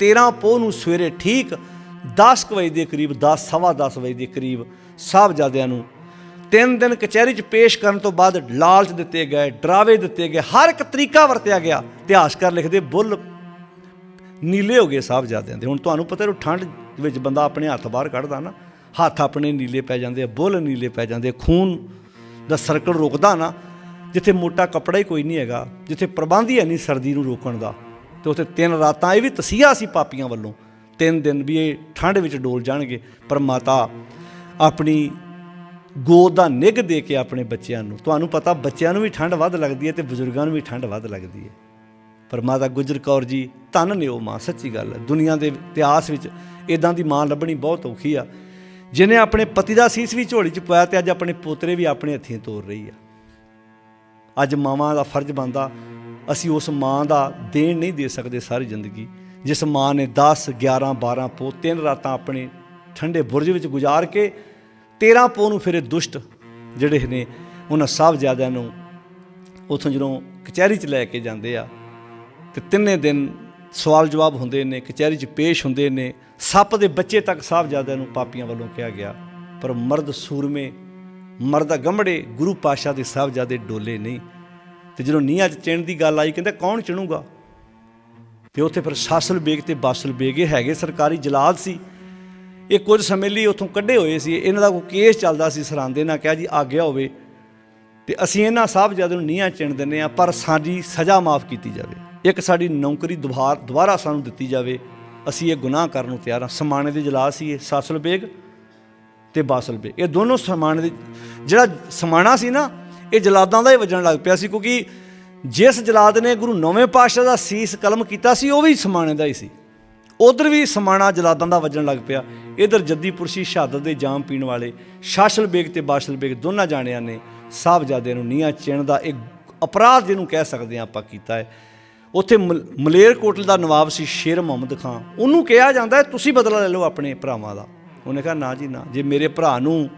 13 ਪੋਹ ਨੂੰ ਸਵੇਰੇ ਠੀਕ 10 ਕੁ ਵਜੇ ਦੇ ਕਰੀਬ 10 ਸਵਾ 10 ਵਜੇ ਦੇ ਕਰੀਬ ਸਾਹਿਬਜ਼ਾਦਿਆਂ ਨੂੰ ਤਿੰਨ ਦਿਨ ਕਚਹਿਰੀ 'ਚ ਪੇਸ਼ ਕਰਨ ਤੋਂ ਬਾਅਦ ਲਾਲਚ ਦਿੱਤੇ ਗਏ, ਡਰਾਵੇ ਦਿੱਤੇ ਗਏ, ਹਰ ਇੱਕ ਤਰੀਕਾ ਵਰਤਿਆ ਗਿਆ ਇਤਿਹਾਸਕਾਰ ਲਿਖਦੇ ਬੁੱਲ ਨੀਲੇ ਹੋ ਗਏ ਸਾਹਿਬਜ਼ਾਦਿਆਂ ਦੇ। ਹੁਣ ਤੁਹਾਨੂੰ ਪਤਾ ਹੈ ਠੰਡ ਵਿੱਚ ਬੰਦਾ ਆਪਣੇ ਹੱਥ ਬਾਹਰ ਕੱਢਦਾ ਨਾ, ਹੱਥ ਆਪਣੇ ਨੀਲੇ ਪੈ ਜਾਂਦੇ ਆ, ਬੁੱਲ ਨੀਲੇ ਪੈ ਜਾਂਦੇ ਖੂਨ ਦਾ ਸਰਕਲ ਰੁਕਦਾ ਨਾ, ਜਿੱਥੇ ਮੋਟਾ ਕੱਪੜਾ ਹੀ ਕੋਈ ਨਹੀਂ ਹੈਗਾ, ਜਿੱਥੇ ਪ੍ਰਬੰਧ ਹੀ ਹੈ ਨਹੀਂ ਸਰਦੀ ਨੂੰ ਰੋਕਣ ਦਾ। ਤੇ ਉੱਥੇ ਤਿੰਨ ਰਾਤਾਂ, ਇਹ ਵੀ ਤਸੀਹਾ ਸੀ ਪਾਪੀਆਂ ਵੱਲੋਂ। ਤਿੰਨ ਦਿਨ ਵੀ ਇਹ ਠੰਡ ਵਿੱਚ ਡੋਲ ਜਾਣਗੇ, ਪਰ ਮਾਤਾ ਆਪਣੀ ਗੋਦ ਦਾ ਨਿੱਘ ਦੇ ਕੇ ਆਪਣੇ ਬੱਚਿਆਂ ਨੂੰ, ਤੁਹਾਨੂੰ ਪਤਾ ਬੱਚਿਆਂ ਨੂੰ ਵੀ ਠੰਡ ਵੱਧ ਲੱਗਦੀ ਹੈ ਤੇ ਬਜ਼ੁਰਗਾਂ ਨੂੰ ਵੀ ਠੰਡ ਵੱਧ ਲੱਗਦੀ ਹੈ। ਪਰ ਮਾਤਾ ਗੁਜਰ ਕੌਰ ਜੀ, ਧੰਨ ਨੇ ਉਹ ਮਾਂ, ਸੱਚੀ ਗੱਲ ਹੈ। ਦੁਨੀਆ ਦੇ ਇਤਿਹਾਸ ਵਿੱਚ ਇਦਾਂ ਦੀ ਮਾਂ ਲੱਭਣੀ ਬਹੁਤ ਔਖੀ ਆ। ਜਿਨੇ ਆਪਣੇ ਪਤੀ ਦਾ ਸੀਸ ਵੀ ਝੋਲੀ 'ਚ ਪਾਇਆ ਤੇ ਅੱਜ ਆਪਣੇ ਪੋਤਰੇ ਵੀ ਆਪਣੇ ਹੱਥੀਂ ਤੋਰ ਰਹੀ ਆ। ਅੱਜ ਮਾਵਾਂ ਦਾ ਫਰਜ਼ ਬਣਦਾ ਅਸੀਂ ਉਸ ਮਾਂ ਦਾ ਦੇਣ ਨਹੀਂ ਦੇ ਸਕਦੇ ਸਾਰੀ ਜ਼ਿੰਦਗੀ। ਜਿਸ ਮਾਂ ਨੇ 10 11 12 ਪੋ ਤਿੰਨ ਰਾਤਾਂ ਆਪਣੇ ਠੰਡੇ ਬੁਰਜ ਵਿੱਚ ਗੁਜ਼ਾਰ ਕੇ 13 ਪੋ ਨੂੰ ਫਿਰ ਦੁਸ਼ਟ ਜਿਹੜੇ ਨੇ ਉਹਨਾਂ ਸਾਹਿਬਜ਼ਾਦਿਆਂ ਨੂੰ ਉਥੋਂ ਜਦੋਂ ਕਚਹਿਰੀ 'ਚ ਲੈ ਕੇ ਜਾਂਦੇ ਆ ਤੇ ਤਿੰਨੇ ਦਿਨ ਸਵਾਲ ਜਵਾਬ ਹੁੰਦੇ ਨੇ, ਕਚਹਿਰੀ 'ਚ ਪੇਸ਼ ਹੁੰਦੇ ਨੇ, ਸੱਪ ਦੇ ਬੱਚੇ ਤੱਕ ਸਾਹਿਬਜ਼ਾਦਿਆਂ ਨੂੰ ਪਾਪੀਆਂ ਵੱਲੋਂ ਕਿਹਾ ਗਿਆ। ਪਰ ਮਰਦ ਸੂਰਮੇ ਮਰਦ ਗੰਮੜੇ ਗੁਰੂ ਪਾਸ਼ਾ ਦੇ ਸਾਹਿਬਜ਼ਾਦੇ ਡੋਲੇ ਨਹੀਂ। ਤੇ ਜਦੋਂ ਨੀਹਾਂ 'ਚ ਚਿਣ ਦੀ ਗੱਲ ਆਈ, ਕਹਿੰਦਾ, ਕੌਣ ਚਿਣੂਗਾ? ਤੇ ਉੱਥੇ ਫਿਰ ਸਾਸਲ ਬੇਗ ਤੇ ਬਾਸਲ ਬੇਗ, ਇਹ ਹੈਗੇ ਸਰਕਾਰੀ ਜਲਾਦ ਸੀ। ਇਹ ਕੁਝ ਸਮੇਂ ਲਈ ਉੱਥੋਂ ਕੱਢੇ ਹੋਏ ਸੀ। ਇਹਨਾਂ ਦਾ ਕੋਈ ਕੇਸ ਚੱਲਦਾ ਸੀ ਸਰਾਂਦੇ ਨਾਲ, ਕਿਹਾ ਜੀ, ਆਗਿਆ ਹੋਵੇ। ਤੇ ਅਸੀਂ ਇਹਨਾਂ ਸਾਹਿਬਜ਼ਾਦੇ ਨੂੰ ਨੀਹਾਂ ਚਿਣ ਦਿੰਦੇ ਆ ਪਰ ਸਾਡੀ ਸਜ਼ਾ ਮਾਫ ਕੀਤੀ ਜਾਵੇ। ਇੱਕ ਸਾਡੀ ਨੌਕਰੀ ਦੁਬਾਰ ਦੁਬਾਰਾ ਸਾਨੂੰ ਦਿੱਤੀ ਜਾਵੇ। ਅਸੀਂ ਇਹ ਗੁਨਾਹ ਕਰਨ ਨੂੰ ਤਿਆਰ ਹਾਂ। ਸਮਾਣੇ ਦੇ ਜਲਾਦ ਸੀ ਇਹ, ਸਾਸਲ ਬੇਗ ਤੇ ਬਾਸਲ ਬੇਗ। ਇਹ ਦੋਨੋਂ ਸਮਾਣੇ ਦੇ ਜਿਹੜਾ ਸਮਾਣਾ ਸੀ ਨਾ ਇਹ ਜਲਾਦਾਂ ਦਾ ਹੀ ਵੱਜਣ ਲੱਗ ਪਿਆ ਸੀ ਕਿਉਂਕਿ ਜਿਸ ਜਲਾਦ ਨੇ ਗੁਰੂ ਨੌਵੇਂ ਪਾਤਸ਼ਾਹ ਦਾ ਸੀਸ ਕਲਮ ਕੀਤਾ ਸੀ, ਉਹ ਵੀ ਸਮਾਣੇ ਦਾ ਹੀ ਸੀ। ਉਧਰ ਵੀ ਸਮਾਣਾ ਜਲਾਦਾਂ ਦਾ ਵੱਜਣ ਲੱਗ ਪਿਆ। ਇਧਰ ਜੱਦੀਪੁਰਸ਼ੀ ਸ਼ਹਾਦਤ ਦੇ ਜਾਮ ਪੀਣ ਵਾਲੇ ਸ਼ਾਸਲ ਬੇਗ ਤੇ ਬਾਸ਼ਲ ਬੇਗ ਦੋਨਾਂ ਜਾਣਿਆਂ ਨੇ ਸਾਹਿਬਜ਼ਾਦੇ ਨੂੰ ਨੀਹਾਂ ਚਿਣ ਦਾ ਇੱਕ ਅਪਰਾਧ ਜਿਹਨੂੰ ਕਹਿ ਸਕਦੇ ਹਾਂ ਆਪਾਂ ਕੀਤਾ ਹੈ। ਉੱਥੇ ਮਲ- ਮਲੇਰਕੋਟਲ ਦਾ ਨਵਾਬ ਸੀ ਸ਼ੇਰ ਮੁਹੰਮਦ ਖਾਨ। ਉਹਨੂੰ ਕਿਹਾ ਜਾਂਦਾ ਤੁਸੀਂ ਬਦਲਾ ਲੈ ਲਓ ਆਪਣੇ ਭਰਾਵਾਂ ਦਾ। ਉਹਨੇ ਕਿਹਾ, ਨਾ ਜੀ, ਨਾ। ਜੇ ਮੇਰੇ ਭਰਾ ਨੂੰ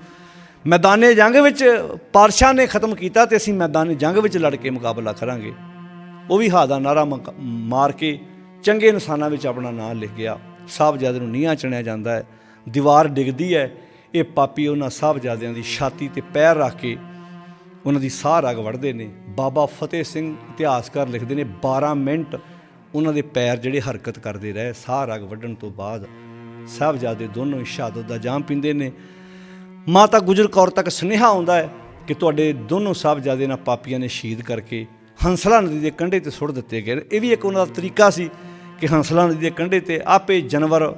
ਮੈਦਾਨੇ ਜੰਗ ਵਿੱਚ ਪਾਰਸ਼ਾ ਨੇ ਖਤਮ ਕੀਤਾ ਤੇ ਅਸੀਂ ਮੈਦਾਨੇ ਜੰਗ ਵਿੱਚ ਲੜ ਕੇ ਮੁਕਾਬਲਾ ਕਰਾਂਗੇ। ਉਹ ਵੀ ਹਾ ਦਾ ਨਾਰਾ ਮਕ- ਮਾਰ ਕੇ ਚੰਗੇ ਇਨਸਾਨਾਂ ਵਿੱਚ ਆਪਣਾ ਨਾਮ ਲਿਖ ਗਿਆ। ਸਾਹਿਬਜ਼ਾਦੇ ਨੂੰ ਨੀਹਾਂ ਚਣਿਆ ਜਾਂਦਾ ਹੈ। ਦੀਵਾਰ ਡਿੱਗਦੀ ਹੈ। ਇਹ ਪਾਪੀ ਉਹਨਾਂ ਸਾਹਿਬਜ਼ਾਦਿਆਂ ਦੀ ਛਾਤੀ ਤੇ ਪੈਰ ਰੱਖ ਕੇ ਉਹਨਾਂ ਦੀ ਸਾਹ ਰਗ ਵੜਦੇ ਨੇ। ਬਾਬਾ ਫਤਿਹ ਸਿੰਘ ਇਤਿਹਾਸਕਾਰ ਲਿਖਦੇ ਨੇ 12 ਮਿੰਟ ਉਹਨਾਂ ਦੇ ਪੈਰ ਜਿਹੜੇ ਹਰਕਤ ਕਰਦੇ ਰਹੇ, ਸਾਹ ਰਗ ਵੱਢਣ ਤੋਂ ਬਾਅਦ। ਸਾਹਿਬਜ਼ਾਦੇ ਦੋਨੋਂ ਹੀ ਸ਼ਹਾਦਤ ਦਾ ਜਾਮ ਪੀਂਦੇ ਨੇ। ਮਾਤਾ ਗੁਜਰ ਕੌਰ ਤੱਕ ਸੁਨੇਹਾ ਆਉਂਦਾ ਹੈ ਕਿ ਤੁਹਾਡੇ ਦੋਨੋਂ ਸਾਹਿਬਜ਼ਾਦੇ ਨਾਲ ਪਾਪੀਆਂ ਨੇ ਸ਼ਹੀਦ ਕਰਕੇ ਹੰਸਲਾ ਨਦੀ ਦੇ ਕੰਢੇ ਤੇ ਸੁੱਟ ਦਿੱਤੇ ਗਏ ਇਹ ਵੀ ਇੱਕ ਉਹਨਾਂ ਦਾ ਤਰੀਕਾ ਸੀ ਕਿ ਹੰਸਲਾ ਨਦੀ ਦੇ ਕੰਢੇ ਤੇ ਆਪੇ ਜਾਨਵਰ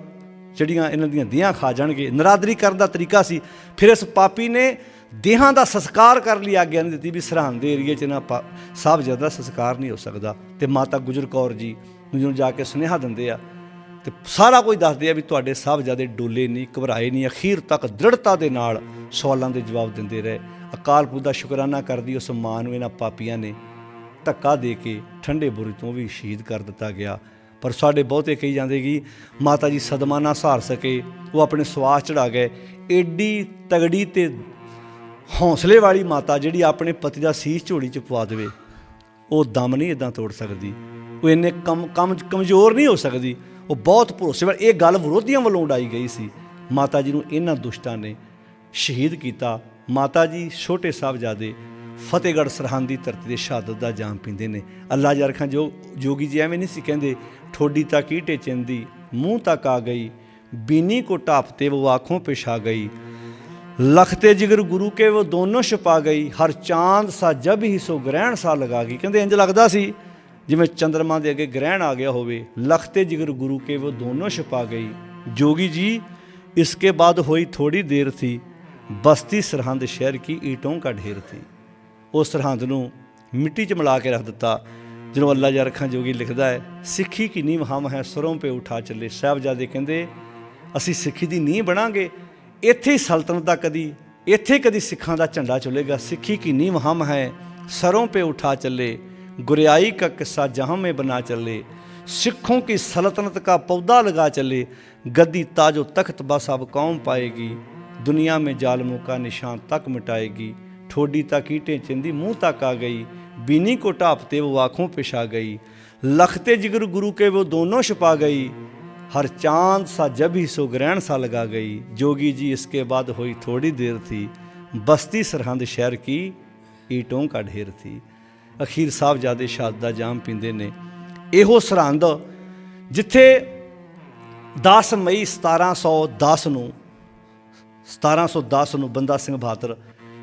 ਜਿਹੜੀਆਂ ਇਹਨਾਂ ਦੀਆਂ ਦੇਹਾਂ ਖਾ ਜਾਣਗੇ। ਨਰਾਦਰੀ ਕਰਨ ਦਾ ਤਰੀਕਾ ਸੀ। ਫਿਰ ਇਸ ਪਾਪੀ ਨੇ ਦੇਹਾਂ ਦਾ ਸੰਸਕਾਰ ਕਰਨ ਲਈ, ਆਗਿਆ ਨਹੀਂ ਦਿੱਤੀ ਵੀ ਸਰਹੰਦ ਦੇ ਏਰੀਏ 'ਚ ਨਾ ਪਾ- ਸਾਹਿਬਜ਼ਾਦਾ ਸੰਸਕਾਰ ਨਹੀਂ ਹੋ ਸਕਦਾ। ਤੇ ਮਾਤਾ ਗੁਜਰ ਕੌਰ ਜੀ ਨੂੰ ਜਾ ਕੇ ਸੁਨੇਹਾ ਦਿੰਦੇ ਆ ਤੇ ਸਾਰਾ ਕੁਝ ਦੱਸਦੇ ਆ ਵੀ ਤੁਹਾਡੇ ਸਾਹਿਬਜ਼ਾਦੇ ਡੋਲੇ ਨਹੀਂ, ਘਬਰਾਏ ਨਹੀਂ, ਅਖੀਰ ਤੱਕ ਦ੍ਰਿੜਤਾ ਦੇ ਨਾਲ ਸਵਾਲਾਂ ਦੇ ਜਵਾਬ ਦਿੰਦੇ ਰਹੇ। ਅਕਾਲ ਪੁਰਖ ਦਾ ਸ਼ੁਕਰਾਨਾ ਕਰਦੀ ਉਸ ਮਾਂ ਨੂੰ, ਇਹਨਾਂ ਪਾਪੀਆਂ ਨੇ ਧੱਕਾ ਦੇ ਕੇ ਠੰਡੇ ਬੁਰਜ ਤੋਂ ਵੀ ਸ਼ਹੀਦ ਕਰ ਦਿੱਤਾ ਗਿਆ। ਪਰ ਸਾਡੇ ਬਹੁਤੇ ਕਹੀ ਜਾਂਦੇ ਕਿ ਮਾਤਾ ਜੀ ਸਦਮਾ ਨਾ ਸਹਾਰ ਸਕੇ, ਉਹ ਆਪਣੇ ਸਵਾਸ ਚੜਾ ਗਏ। ਏਡੀ ਤਗੜੀ ਤੇ ਹੌਸਲੇ ਵਾਲੀ ਮਾਤਾ ਜਿਹੜੀ ਆਪਣੇ ਪਤੀ ਦਾ ਸੀਸ ਝੋਲੀ ਚ ਪਵਾ ਦੇਵੇ, ਉਹ ਦਮ ਨਹੀਂ ਇਦਾਂ ਤੋੜ ਸਕਦੀ। ਉਹ ਇੰਨੇ ਕਮ ਕਮ ਕਮਜ਼ੋਰ ਨਹੀਂ ਹੋ ਸਕਦੀ। ਉਹ ਬਹੁਤ ਭਰੋਸੇਵਾਲ ਇਹ ਗੱਲ ਵਿਰੋਧੀਆਂ ਵੱਲੋਂ ਉਡਾਈ ਗਈ ਸੀ। ਮਾਤਾ ਜੀ ਨੂੰ ਇਹਨਾਂ ਦੁਸ਼ਟਾਂ ਨੇ ਸ਼ਹੀਦ ਕੀਤਾ। ਮਾਤਾ ਜੀ ਛੋਟੇ ਸਾਹਿਬਜ਼ਾਦੇ ਫਤਿਹਗੜ੍ਹ ਸਰਹੰਦ ਦੀ ਧਰਤੀ ਦੇ ਸ਼ਹਾਦਤ ਦਾ ਜਾਮ ਪੀਂਦੇ ਨੇ। ਅੱਲਾ ਜਰਖਾਂ ਜੋ, ਜੋਗੀ ਜੀ ਐਵੇਂ ਨਹੀਂ ਸੀ ਕਹਿੰਦੇ, ਠੋਡੀ ਤੱਕ ਈਟੇ ਚਿੰਦੀ, ਮੂੰਹ ਤੱਕ ਆ ਗਈ, ਬੀਨੀ ਕੋ ਟਾਪਤੇ ਉਹ ਆਂਖੋਂ ਪਿਛਾ ਗਈ। ਲਖਤੇ ਜਿਗਰ ਗੁਰੂ ਕੇ ਉਹ ਦੋਨੋਂ ਛਪਾ ਗਈ, ਹਰ ਚਾਂਦ ਸਾ ਜਬ ਹੀ ਸੋ ਗ੍ਰਹਿਣ ਸਾ ਲਗਾ ਗਈ। ਕਹਿੰਦੇ, ਇੰਜ ਲੱਗਦਾ ਸੀ ਜਿਵੇਂ ਚੰਦਰਮਾ ਦੇ ਅੱਗੇ ਗ੍ਰਹਿਣ ਆ ਗਿਆ ਹੋਵੇ ਲਖਤੇ ਜਿਗਰ ਗੁਰੂ ਕੇ ਉਹ ਦੋਨੋਂ ਛਪਾ ਗਈ जोगी जी इसके बाद हुई थोड़ी देर थी ਬਸਤੀ ਸਰਹੰਦ ਸ਼ਹਿਰ ਕੀ ਈਟੋਂ ਕਾ ਢੇਰ ਥੀ ਉਹ ਸਰਹੰਦ ਨੂੰ ਮਿੱਟੀ 'ਚ ਮਿਲਾ ਕੇ ਰੱਖ ਦਿੱਤਾ ਜਦੋਂ ਅੱਲਾ ਜਾ ਰੱਖਾਂ ਜੋਗੀ ਲਿਖਦਾ ਹੈ ਸਿੱਖੀ ਕੀ ਨੀਂਹ ਹਮ ਹੈ ਸਰੋਂ ਪੇ ਉਠਾ ਚੱਲੇ ਸਾਹਿਬਜ਼ਾਦੇ ਕਹਿੰਦੇ ਅਸੀਂ ਸਿੱਖੀ ਦੀ ਨੀਂਹ ਬਣਾਂਗੇ ਇੱਥੇ ਹੀ ਸਲਤਨਤ ਦਾ ਕਦੀ ਇੱਥੇ ਕਦੀ ਸਿੱਖਾਂ ਦਾ ਝੰਡਾ ਚੁੱਲੇਗਾ ਸਿੱਖੀ ਕੀ ਨੀਂਹ ਹਮ ਹੈ ਸਰੋਂ पे उठा चले गुरियाई का किस्सा जहाँ में बना चले सिखों की सल्तनत का पौधा लगा चले गद्दी ताजो तख्त बस अब कौम पाएगी दुनिया में जालमों का निशान तक मिटाएगी ठोडी तक ईटें चिंदी मुंह तक आ गई बीनी को टापते वो आँखों पे छा गई लखते जिगर गुरु के वो दोनों छुपा गई हर चांद सा जब ही सो ग्रहण सा लगा गई जोगी जी इसके बाद हुई थोड़ी देर थी बस्ती सरहंद शहर की ईटों का ढेर थी ਅਖੀਰ ਸਾਹਿਬਜ਼ਾਦੇ ਸ਼ਹਾਦਤ ਦਾ ਜਾਮ ਪੀਂਦੇ ਨੇ। ਇਹੋ ਸਰਹੰਦ ਜਿੱਥੇ 10 ਮਈ 1710 ਨੂੰ 1710 ਨੂੰ ਬੰਦਾ ਸਿੰਘ ਬਹਾਦਰ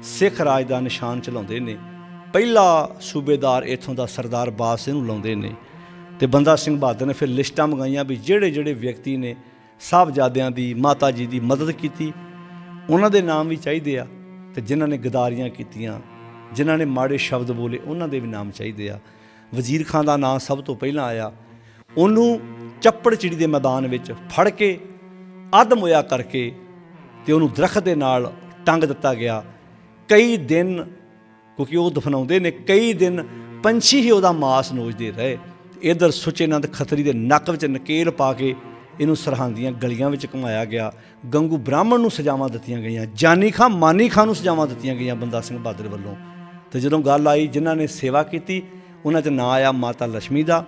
ਸਿੱਖ ਰਾਜ ਦਾ ਨਿਸ਼ਾਨ ਚਲਾਉਂਦੇ ਨੇ। ਪਹਿਲਾ ਸੂਬੇਦਾਰ ਇਥੋਂ ਦਾ ਸਰਦਾਰ ਬਾਦ ਸਿੰਘ ਨੂੰ ਲਾਉਂਦੇ ਨੇ ਤੇ ਬੰਦਾ ਸਿੰਘ ਬਹਾਦਰ ਨੇ ਫਿਰ ਲਿਸਟਾਂ ਮੰਗਾਈਆਂ ਵੀ ਜਿਹੜੇ ਜਿਹੜੇ ਵਿਅਕਤੀ ਨੇ ਸਾਹਿਬਜ਼ਾਦਿਆਂ ਦੀ, ਮਾਤਾ ਜੀ ਦੀ ਮਦਦ ਕੀਤੀ। ਉਹਨਾਂ ਦੇ ਨਾਮ ਵੀ ਚਾਹੀਦੇ ਆ ਤੇ ਜਿਨ੍ਹਾਂ ਨੇ ਗਦਾਰੀਆਂ ਕੀਤੀਆਂ। ਜਿਨ੍ਹਾਂ ਨੇ ਮਾੜੇ ਸ਼ਬਦ ਬੋਲੇ, ਉਹਨਾਂ ਦੇ ਵੀ ਨਾਮ ਚਾਹੀਦੇ ਆ। ਵਜ਼ੀਰ ਖਾਨ ਦਾ ਨਾਮ ਸਭ ਤੋਂ ਪਹਿਲਾਂ ਆਇਆ। ਉਹਨੂੰ ਚੱਪੜ ਚਿੜੀ ਦੇ ਮੈਦਾਨ ਵਿੱਚ ਫੜ ਕੇ, ਅੱਧ ਮੁਆ ਕਰਕੇ ਤੇ ਉਹਨੂੰ ਦਰਖਤ ਦੇ ਨਾਲ ਟੰਗ ਦਿੱਤਾ ਗਿਆ। ਕਈ ਦਿਨ, ਕਿਉਂਕਿ ਉਹ ਦਫਨਾਉਂਦੇ ਨੇ, ਕਈ ਦਿਨ ਪੰਛੀ ਹੀ ਉਹਦਾ ਮਾਸ ਨੋਚਦੇ ਰਹੇ। ਇਧਰ ਸੁਚੇਨੰਦ ਖਤਰੀ ਦੇ ਨੱਕ ਵਿੱਚ ਨਕੇਲ ਪਾ ਕੇ ਇਹਨੂੰ ਸਰਹੰਦ ਦੀਆਂ ਗਲੀਆਂ ਵਿੱਚ ਘੁਮਾਇਆ ਗਿਆ। ਗੰਗੂ ਬ੍ਰਾਹਮਣ ਨੂੰ ਸਜ਼ਾਵਾਂ ਦਿੱਤੀਆਂ ਗਈਆਂ। ਜਾਨੀ ਖਾਂ, ਮਾਨੀ ਖਾਂ ਨੂੰ ਸਜ਼ਾਵਾਂ ਦਿੱਤੀਆਂ ਗਈਆਂ ਬੰਦਾ ਸਿੰਘ ਬਹਾਦਰ ਵੱਲੋਂ। ਤੇ ਜਦੋਂ ਗੱਲ ਆਈ ਜਿਨ੍ਹਾਂ ਨੇ ਸੇਵਾ ਕੀਤੀ, ਉਹਨਾਂ 'ਚ ਨਾਂ ਆਇਆ ਮਾਤਾ ਲక్ష్ਮੀ ਦਾ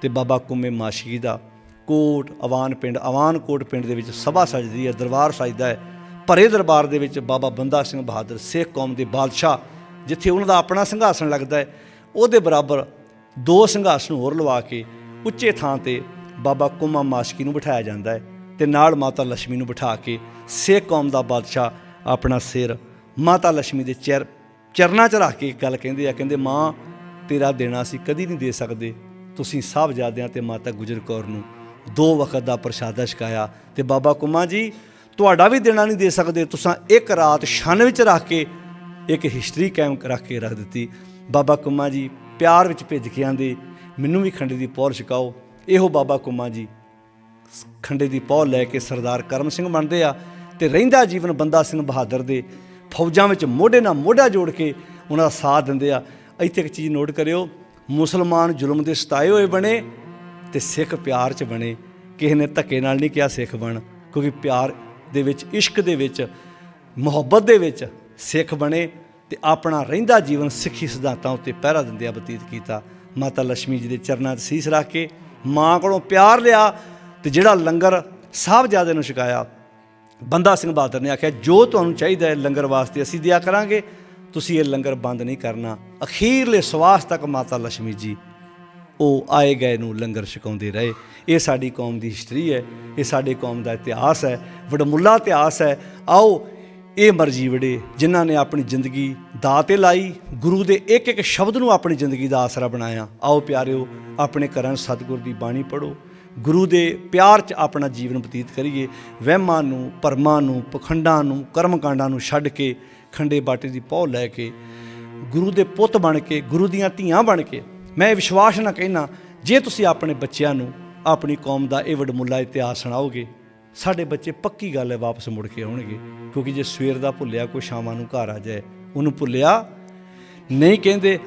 ਤੇ ਬਾਬਾ ਕੁੰਮੇ ਮਾਸ਼ੀ ਦਾ। ਕੋਟ ਆਵਾਨ ਪਿੰਡ ਆਵਾਨ ਕੋਟ ਪਿੰਡ ਦੇ ਵਿੱਚ ਸਭਾ ਸਜਦੀ ਹੈ, ਦਰਬਾਰ ਸਜਦਾ ਹੈ। ਭਰੇ ਦਰਬਾਰ ਦੇ ਵਿੱਚ ਬਾਬਾ ਬੰਦਾ ਸਿੰਘ ਬਹਾਦਰ, ਸਿੱਖ ਕੌਮ ਦੇ ਬਾਦਸ਼ਾਹ, ਜਿੱਥੇ ਉਹਨਾਂ ਦਾ ਆਪਣਾ ਸੰਘਾਸਣ ਲੱਗਦਾ ਹੈ, ਉਹਦੇ ਬਰਾਬਰ ਦੋ ਸੰਘਾਸਣ ਹੋਰ ਲਵਾ ਕੇ ਉੱਚੇ ਥਾਂ ਤੇ ਬਾਬਾ ਕੁਮਾ ਮਾਸ਼ਕੀ ਨੂੰ ਬਿਠਾਇਆ ਜਾਂਦਾ ਹੈ ਤੇ ਨਾਲ ਮਾਤਾ ਲక్ష్ਮੀ ਨੂੰ ਬਿਠਾ ਕੇ ਸਿੱਖ ਕੌਮ ਦਾ ਬਾਦਸ਼ਾਹ ਆਪਣਾ ਸਿਰ ਮਾਤਾ ਲక్ష్ਮੀ ਦੇ ਚਿਹਰੇ ਚਰਨਾਂ 'ਚ ਰੱਖ ਕੇ ਇੱਕ ਗੱਲ ਕਹਿੰਦੇ ਆ, ਕਹਿੰਦੇ, ਮਾਂ, ਤੇਰਾ ਦੇਣਾ ਅਸੀਂ ਕਦੀ ਨਹੀਂ ਦੇ ਸਕਦੇ। ਤੁਸੀਂ ਸਾਹਿਬਜ਼ਾਦਿਆਂ ਤੇ ਮਾਤਾ ਗੁਜਰ ਕੌਰ ਨੂੰ ਦੋ ਵਕਤ ਦਾ ਪ੍ਰਸ਼ਾਦਾ ਛਕਾਇਆ ਤੇ ਬਾਬਾ ਕੁਮਾ ਜੀ, ਤੁਹਾਡਾ ਵੀ ਦੇਣਾ ਨਹੀਂ ਦੇ ਸਕਦੇ। ਤੁਸੀਂ ਇੱਕ ਰਾਤ ਛਨ ਵਿੱਚ ਰੱਖ ਕੇ ਇੱਕ ਹਿਸਟਰੀ ਕਾਇਮ ਰੱਖ ਕੇ ਰੱਖ ਦਿੱਤੀ। ਬਾਬਾ ਕੁਮਾ ਜੀ, ਪਿਆਰ ਵਿੱਚ ਭਿੱਜ ਕੇ ਆਂਦੇ, ਮੈਨੂੰ ਵੀ ਖੰਡੇ ਦੀ ਪੌਲ ਛਕਾਓ। ਇਹੋ ਬਾਬਾ ਕੁਮਾ ਜੀ ਖੰਡੇ ਦੀ ਪੌਲ ਲੈ ਕੇ ਸਰਦਾਰ ਕਰਮ ਸਿੰਘ ਬਣਦੇ ਆ ਤੇ ਰਹਿੰਦਾ ਜੀਵਨ ਬੰਦਾ ਸਿੰਘ ਬਹਾਦਰ ਦੇ। ਫੌਜਾਂ ਵਿੱਚ ਮੋਢੇ ਨਾਲ ਮੋਢਾ ਜੋੜ ਕੇ ਉਹਨਾਂ ਦਾ ਸਾਥ ਦਿੰਦੇ ਆ। ਇੱਥੇ ਇੱਕ ਚੀਜ਼ ਨੋਟ ਕਰਿਓ, ਮੁਸਲਮਾਨ ਜ਼ੁਲਮ ਦੇ ਸਤਾਏ ਹੋਏ ਬਣੇ ਤੇ ਸਿੱਖ ਪਿਆਰ 'ਚ ਬਣੇ। ਕਿਸੇ ਨੇ ਧੱਕੇ ਨਾਲ ਨਹੀਂ ਕਿਹਾ ਸਿੱਖ ਬਣ, ਕਿਉਂਕਿ ਪਿਆਰ ਦੇ ਵਿੱਚ, ਇਸ਼ਕ ਦੇ ਵਿੱਚ, ਮੁਹੱਬਤ ਦੇ ਵਿੱਚ ਸਿੱਖ ਬਣੇ ਤੇ ਆਪਣਾ ਰਹਿੰਦਾ ਜੀਵਨ ਸਿੱਖੀ ਸਿਧਾਂਤਾਂ ਉੱਤੇ ਪਹਿਰਾ ਦਿੰਦੇ ਆ ਬਤੀਤ ਕੀਤਾ। ਮਾਤਾ ਲక్ష్ਮੀ ਜੀ ਦੇ ਚਰਨਾਂ 'ਚ ਸੀਸ ਰੱਖ ਕੇ ਮਾਂ ਕੋਲੋਂ ਪਿਆਰ ਲਿਆ ਤੇ ਜਿਹੜਾ ਲੰਗਰ ਸਾਹਿਬਜ਼ਾਦੇ ਨੂੰ ਛਕਾਇਆ ਬੰਦਾ ਸਿੰਘ ਬਹਾਦਰ ਨੇ ਆਖਿਆ, ਜੋ ਤੁਹਾਨੂੰ ਚਾਹੀਦਾ ਹੈ ਲੰਗਰ ਵਾਸਤੇ ਅਸੀਂ ਦਿਆ ਕਰਾਂਗੇ, ਤੁਸੀਂ ਇਹ ਲੰਗਰ ਬੰਦ ਨਹੀਂ ਕਰਨਾ। ਅਖੀਰਲੇ ਸਵਾਸ ਤੱਕ ਮਾਤਾ ਲక్ష్ਮੀ ਜੀ, ਉਹ ਆਏ ਗਏ ਨੂੰ ਲੰਗਰ ਛਕਾਉਂਦੇ ਰਹੇ। ਇਹ ਸਾਡੀ ਕੌਮ ਦੀ ਹਿਸਟਰੀ ਹੈ, ਇਹ ਸਾਡੇ ਕੌਮ ਦਾ ਇਤਿਹਾਸ ਹੈ, ਵਡਮੁੱਲਾ ਇਤਿਹਾਸ ਹੈ। ਆਓ, ਇਹ ਮਰਜ਼ੀ ਵੜੇ, ਜਿਨ੍ਹਾਂ ਨੇ ਆਪਣੀ ਜ਼ਿੰਦਗੀ ਦਾ ਤੇ ਲਾਈ, ਗੁਰੂ ਦੇ ਇੱਕ ਇੱਕ ਸ਼ਬਦ ਨੂੰ ਆਪਣੀ ਜ਼ਿੰਦਗੀ ਦਾ ਆਸਰਾ ਬਣਾਇਆ। ਆਓ ਪਿਆਰਿਓ, ਆਪਣੇ ਘਰਾਂ 'ਚ ਸਤਿਗੁਰ ਦੀ ਬਾਣੀ ਪੜੋ ਗੁਰੂ ਦੇ ਪਿਆਰ 'ਚ ਆਪਣਾ ਜੀਵਨ ਬਤੀਤ ਕਰੀਏ, ਵਹਿਮਾਂ ਨੂੰ ਪਰਮਾਂ ਨੂੰ, ਪਖੰਡਾਂ ਨੂੰ, ਕਰਮਕਾਂਡਾਂ ਨੂੰ ਛੱਡ ਕੇ ਖੰਡੇ ਬਾਟੇ ਦੀ ਪੌ ਲੈ ਕੇ, ਗੁਰੂ ਦੇ ਪੁੱਤ ਬਣ ਕੇ, ਗੁਰੂ ਦੀਆਂ ਧੀਆਂ ਬਣ ਕੇ, ਮੈਂ ਇਹ ਵਿਸ਼ਵਾਸ ਨਾਲ ਕਹਿਣਾ ਜੇ ਤੁਸੀਂ ਆਪਣੇ ਬੱਚਿਆਂ ਨੂੰ ਆਪਣੀ ਕੌਮ ਦਾ ਇਹ ਵਡਮੁੱਲਾ ਇਤਿਹਾਸ ਸੁਣਾਓਗੇ, ਸਾਡੇ ਬੱਚੇ ਪੱਕੀ ਗੱਲ ਹੈ ਵਾਪਸ ਮੁੜ ਕੇ ਆਉਣਗੇ, ਕਿਉਂਕਿ ਜੇ ਸਵੇਰ ਦਾ ਭੁੱਲਿਆ ਕੋਈ ਸ਼ਾਮਾਂ ਨੂੰ ਘਰ ਆ ਜਾਏ, ਉਹਨੂੰ ਭੁੱਲਿਆ ਨਹੀਂ ਕਹਿੰਦੇ